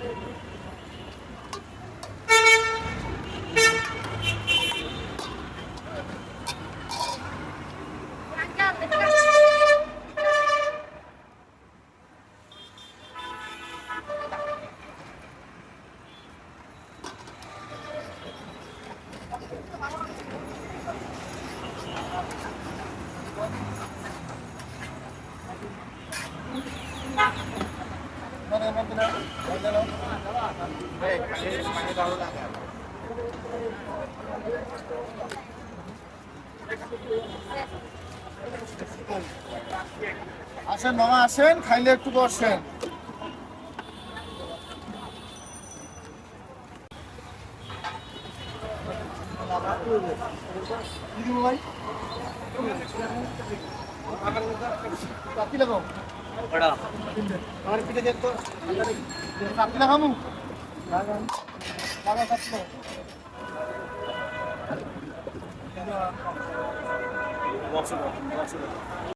Gracias. আসেন মামা আসেন খাইলে একটু বসেন। কি দিব ভাই চাকরি লাগাও আমার পিঠে দেখতো চাকরি লাগামু? লাগান।